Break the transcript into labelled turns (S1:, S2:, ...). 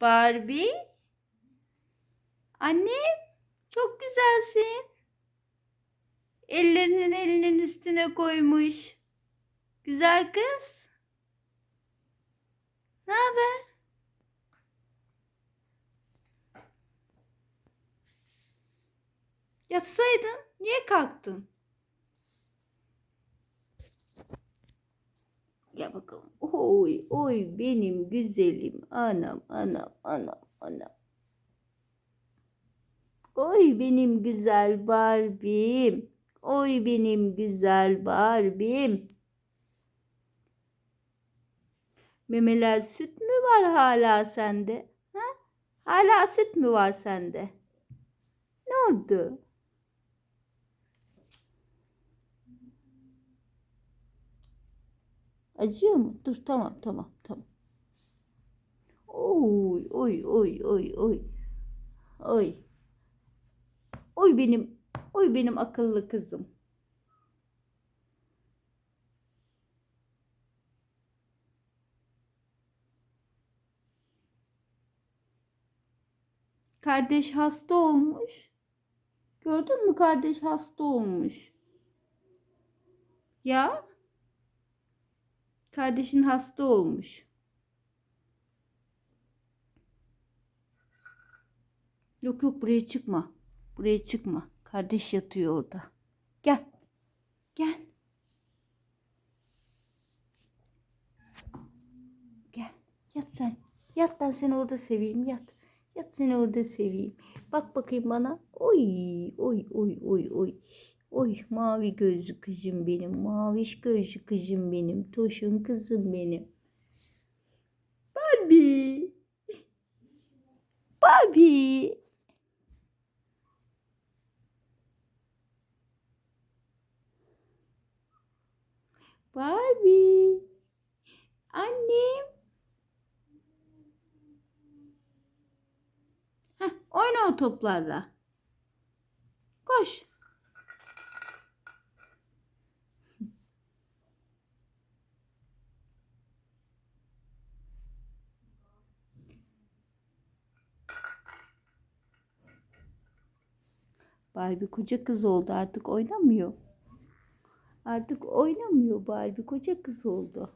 S1: Barbie. Annem çok güzelsin. Ellerinin elinin üstüne koymuş. Güzel kız. Ne haber? Yatsaydın niye kalktın? Gel bakalım. Oy oy benim güzelim anam anam anam anam. Oy benim güzel Barbie'm. Oy benim güzel Barbie'm. Memeler süt mü var hala sende? Ha? Hala süt mü var sende? Ne oldu? Acıyor mu? Dur tamam tamam tamam. Oy oy oy oy oy. Oy. Oy benim oy benim akıllı kızım. Kardeş hasta olmuş. Gördün mü kardeş hasta olmuş. Ya? Kardeşin hasta olmuş. Yok yok buraya çıkma. Buraya çıkma. Kardeş yatıyor orada. Gel. Gel. Gel. Yat sen. Yat ben seni orada seveyim. Yat. Yat seni orada seveyim. Bak bakayım bana. Oy oy oy oy oy. Oy mavi gözlü kızım benim. Maviş gözlü kızım benim. Toşun kızım benim. Barbie. Barbie. Barbie. Annem. Heh, oyna o toplarla. Koş. Barbie koca kız oldu artık oynamıyor. Artık oynamıyor Barbie koca kız oldu.